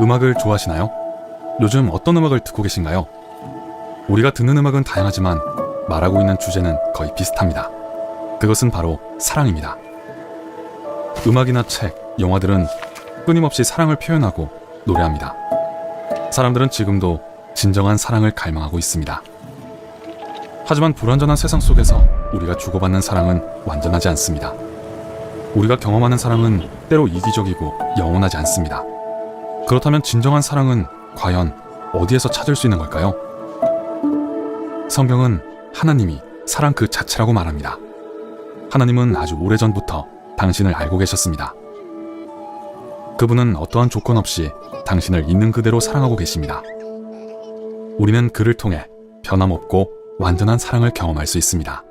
음악을 좋아하시나요? 요즘 어떤 음악을 듣고 계신가요? 우리가 듣는 음악은 다양하지만 말하고 있는 주제는 거의 비슷합니다. 그것은 바로 사랑입니다. 음악이나 책, 영화들은 끊임없이 사랑을 표현하고 노래합니다. 사람들은 지금도 진정한 사랑을 갈망하고 있습니다. 하지만 불완전한 세상 속에서 우리가 주고받는 사랑은 완전하지 않습니다. 우리가 경험하는 사랑은 때로 이기적이고 영원하지 않습니다. 그렇다면 진정한 사랑은 과연 어디에서 찾을 수 있는 걸까요? 성경은 하나님이 사랑 그 자체라고 말합니다. 하나님은 아주 오래전부터 당신을 알고 계셨습니다. 그분은 어떠한 조건 없이 당신을 있는 그대로 사랑하고 계십니다. 우리는 그를 통해 변함없고 완전한 사랑을 경험할 수 있습니다.